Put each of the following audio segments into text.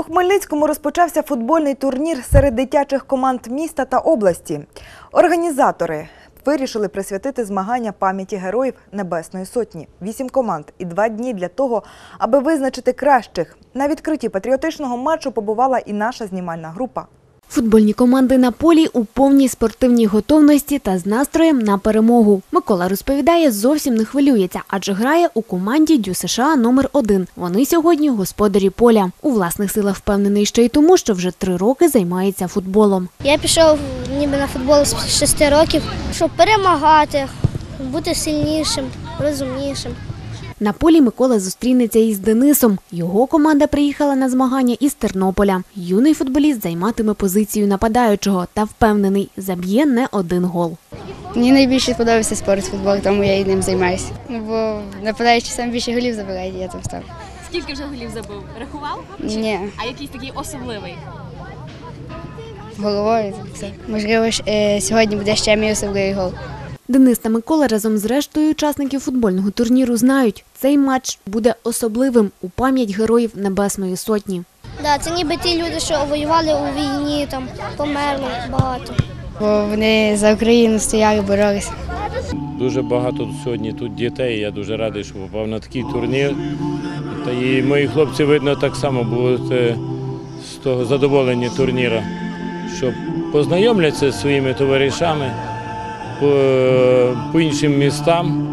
У Хмельницькому розпочався футбольний турнір серед дитячих команд міста та області. Організатори вирішили присвятити змагання пам'яті героїв Небесної Сотні. Вісім команд і два дні для того, аби визначити кращих. На відкритті патріотичного матчу побувала і наша знімальна група. Футбольні команди на полі у повній спортивній готовності та з настроєм на перемогу. Микола розповідає, зовсім не хвилюється, адже грає у команді Дю США номер 1 Вони сьогодні господарі поля. У власних силах впевнений ще й тому, що вже три роки займається футболом. Я пішов ніби на футбол з 6 років, щоб перемагати, бути сильнішим, розумнішим. На полі Микола зустрінеться із Денисом. Його команда приїхала на змагання із Тернополя. Юний футболіст займатиме позицію нападаючого та впевнений, заб'є не один гол. Мені найбільше подобається спорт футбол, тому я і ним займаюся. Ну, бо нападаючи сам більше голів забирає, я там став. Скільки вже голів забив? Рахував? Ні, А якийсь такий особливий? головою так все. Можливо, ж, е, сьогодні буде ще мій особливий гол. Денис та Микола разом з рештою учасників футбольного турніру знають, цей матч буде особливим у пам'ять героїв Небесної Сотні. Да, це ніби ті люди, що воювали у війні, там померли багато. Бо вони за Україну стояли, боролися. Дуже багато сьогодні тут дітей. Я дуже радий, що попав на такий турнір. Та і мої хлопці, видно, так само будуть е, з того задоволені турніра, що познайомляться зі своїми товаришами по, по іншим містам.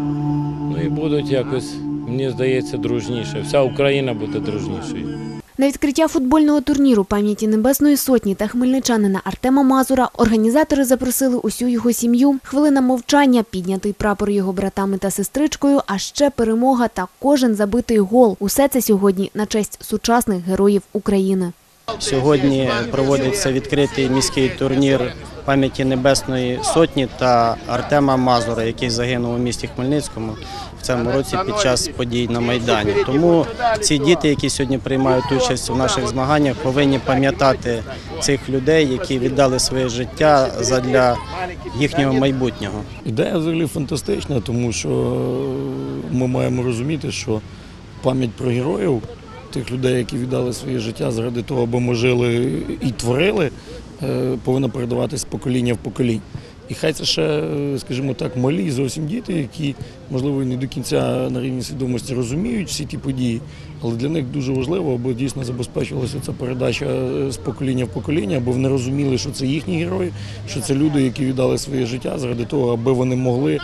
Ну і будуть якось, мені здається, дружніше. Вся Україна буде дружнішою. На відкриття футбольного турніру пам'яті Небесної Сотні та хмельничанина Артема Мазура організатори запросили усю його сім'ю. Хвилина мовчання, піднятий прапор його братами та сестричкою, а ще перемога та кожен забитий гол. Усе це сьогодні на честь сучасних героїв України. Сьогодні проводиться відкритий міський турнір пам'яті Небесної Сотні та Артема Мазура, який загинув у місті Хмельницькому в цьому році під час подій на Майдані. Тому ці діти, які сьогодні приймають участь у наших змаганнях, повинні пам'ятати цих людей, які віддали своє життя задля їхнього майбутнього. Ідея взагалі фантастична, тому що ми маємо розуміти, що пам'ять про героїв, тих людей, які віддали своє життя заради того, аби ми жили і творили, е, повинна передаватись покоління в покоління. І хай це ще, е, скажімо так, малі зовсім діти, які, можливо, не до кінця на рівні свідомості розуміють всі ті події, але для них дуже важливо, аби дійсно забезпечувалася ця передача е, з покоління в покоління, аби вони розуміли, що це їхні герої, що це люди, які віддали своє життя заради того, аби вони могли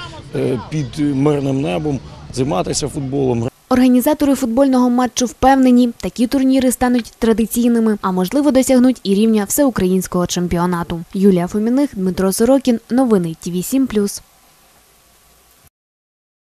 під мирним небом займатися футболом, Організатори футбольного матчу впевнені, такі турніри стануть традиційними, а можливо досягнуть і рівня всеукраїнського чемпіонату. Юлія Фоміних, Дмитро Сорокін. Новини ТІВІ 7+.